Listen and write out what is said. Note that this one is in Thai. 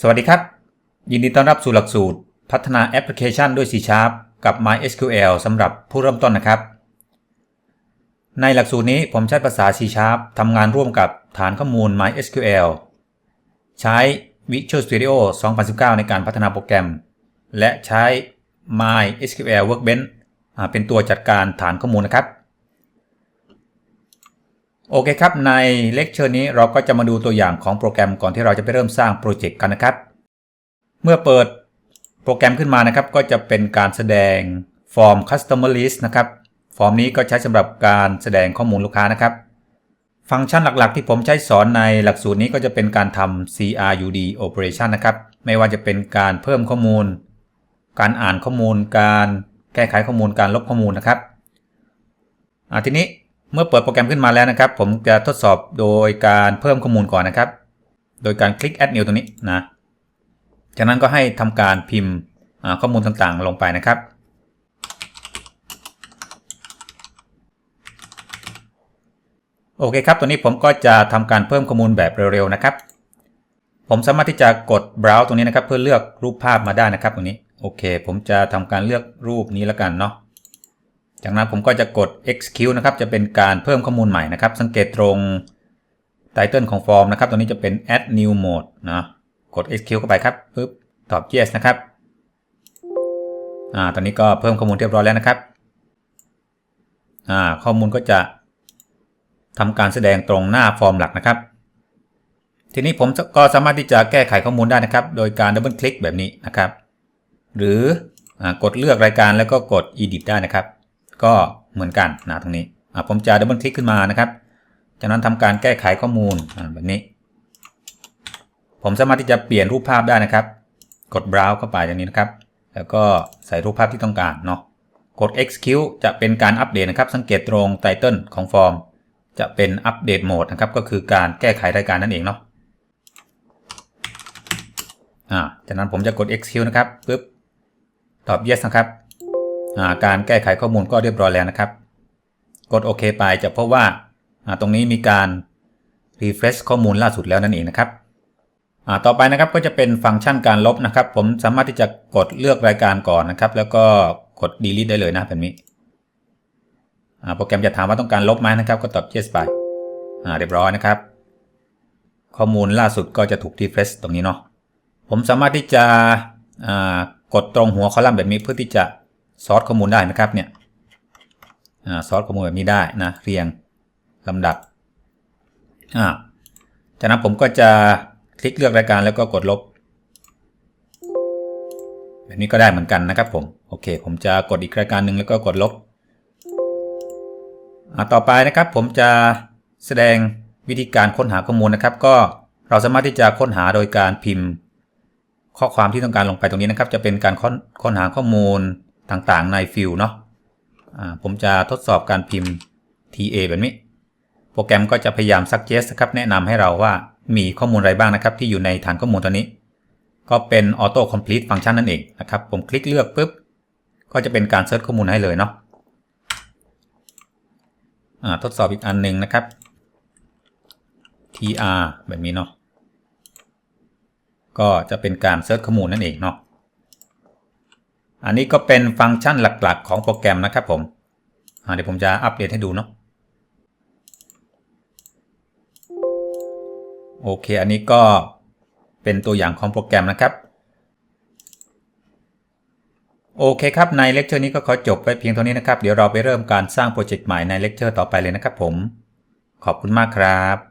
สวัสดีครับ ยินดีต้อนรับสู่หลักสูตร พัฒนาแอปพลิเคชันด้วย C Sharp กับ MySQL สำหรับผู้เริ่มต้นนะครับ ในหลักสูตรนี้ผมใช้ภาษา C Sharp ทำงานร่วมกับฐานข้อมูล MySQL ใช้ Visual Studio 2019 ในการพัฒนาโปรแกรม และใช้ MySQL Workbench เป็นตัวจัดการฐานข้อมูลนะครับ โอเคครับ ในเลคเชอร์นี้เราก็จะมาดูตัวอย่างของโปรแกรมก่อนที่เราจะไปเริ่มสร้างโปรเจกต์กันนะครับ เมื่อเปิดโปรแกรมขึ้นมานะครับ ก็จะเป็นการแสดงฟอร์ม Customer List นะครับ ฟอร์มนี้ก็ใช้สำหรับการแสดงข้อมูลลูกค้านะครับ ฟังก์ชันหลักๆ ที่ผมใช้สอนในหลักสูตรนี้ก็จะเป็นการทำ CRUD operation นะครับ ไม่ว่าจะเป็นการเพิ่มข้อมูล การอ่านข้อมูล การแก้ไขข้อมูล การลบข้อมูลนะครับอ่าทีนี้ เมื่อเปิดโปรแกรมขึ้นมาแล้วนะครับ ผมจะทดสอบโดยการเพิ่มข้อมูลก่อนนะครับ โดยการคลิก add new ตรงนี้นะ จากนั้นก็ให้ทำการพิมพ์ข้อมูลต่างๆ ลงไปนะครับ โอเคครับ ตัวนี้ผมก็จะทำการเพิ่มข้อมูลแบบเร็วๆนะครับ ผมสามารถที่จะกด browse ตรงนี้นะครับ เพื่อเลือกรูปภาพมาได้นะครับตรงนี้ โอเค ผมจะทำการเลือกรูปนี้แล้วกันเนาะ จากนั้นผมก็จะกด execute นะครับ จะเป็นการเพิ่มข้อมูลใหม่นะครับ สังเกตตรง title ของฟอร์มนะครับตัวนี้จะเป็น add new mode นะกด execute เข้าไปครับปึ๊บตอบ yes นะครับ อ่า ตอนนี้ก็เพิ่มข้อมูลเรียบร้อยแล้วนะครับ อ่า ข้อมูลก็จะทำการแสดงตรงหน้าฟอร์มหลักนะครับ ทีนี้ผมก็สามารถที่จะแก้ไขข้อมูลได้นะครับ โดยการดับเบิลคลิกแบบนี้นะครับ หรืออกดเลือกรายการแล้วก็กด edit ได้นะครับ ก็เหมือนกันนะตรงนี้ผมจะดับเบิลคลิกขึ้นมานะครับจากนั้นทำการแก้ไขข้อมูลแบบนี้ ผมสามารถที่จะเปลี่ยนรูปภาพได้นะครับ กด browse เข้าไปอย่างนี้นะครับ แล้วก็ใส่รูปภาพที่ต้องการเนาะกด execute จะเป็นการอัปเดตนะครับ สังเกตตรง title ของฟอร์ม จะเป็นอัปเดตโหมดนะครับ ก็คือการแก้ไขรายการนั่นเองเนาะอ่าจากนั้นผมจะกด execute นะครับปึ๊บตอบ yes นะครับ การแก้ไขข้อมูลก็เรียบร้อยแล้วนะครับ กดโอเคไปจะพบว่าตรงนี้มีการ refresh ข้อมูลล่าสุดแล้วนั่นเองนะครับต่อไปนะครับก็จะเป็นฟังก์ชันการลบนะครับ ผมสามารถที่จะกดเลือกรายการก่อนนะครับ แล้วก็กด delete ได้เลยนะแบบนี้โปรแกรมจะถามว่าต้องการลบไหมนะครับ ก็ตอบ yes ไปเรียบร้อยนะครับ ข้อมูลล่าสุดก็จะถูก refresh ตรงนี้เนาะผมสามารถที่จะกดตรงหัวคอลัมน์แบบนี้เพื่อที่จะ ซอร์ตข้อมูลได้นะครับเนี่ยซอร์ตข้อมูลแบบนี้ได้นะเรียงลำดับอ่าจากนั้นผมก็จะคลิกเลือกรายการแล้วก็กดลบ แบบนี้ก็ได้เหมือนกันนะครับผมโอเค ผมจะกดอีกรายการหนึ่งแล้วก็กดลบต่อไปนะครับผมจะแสดงวิธีการค้นหาข้อมูลนะครับ ก็เราสามารถที่จะค้นหาโดยการพิมพ์ ข้อความที่ต้องการลงไปตรงนี้นะครับ จะเป็นการค้นค้นหาข้อมูล ต่างๆในฟิลเนาะผมจะทดสอบการพิมพ์ TA แบบนี้ โปรแกรมก็จะพยายาม suggest ครับแนะนำให้เราว่ามีข้อมูลอะไรบ้างนะครับ ที่อยู่ในฐานข้อมูลตัวนี้ ก็เป็น auto complete ฟังก์ชันนั่นเองนะครับ ผมคลิกเลือกปุ๊บ ก็จะเป็นการเซิร์ชข้อมูลให้เลยเนาะทดสอบอีกอันหนึ่งนะครับ tr แบบนี้เนาะก็จะเป็นการเซิร์ชข้อมูลนั่นเองเนาะ อันนี้ก็เป็นฟังก์ชันหลักๆ ของโปรแกรมนะครับผมเดี๋ยวผมจะอัปเดตให้ดูเนาะโอเค อันนี้ก็เป็นตัวอย่างของโปรแกรมนะครับ โอเคครับ ในเลคเชอร์นี้ก็ขอจบไปเพียงเท่านี้นะครับ เดี๋ยวเราไปเริ่มการสร้างโปรเจกต์ใหม่ในเลคเชอร์ต่อไปเลยนะครับผม ขอบคุณมากครับ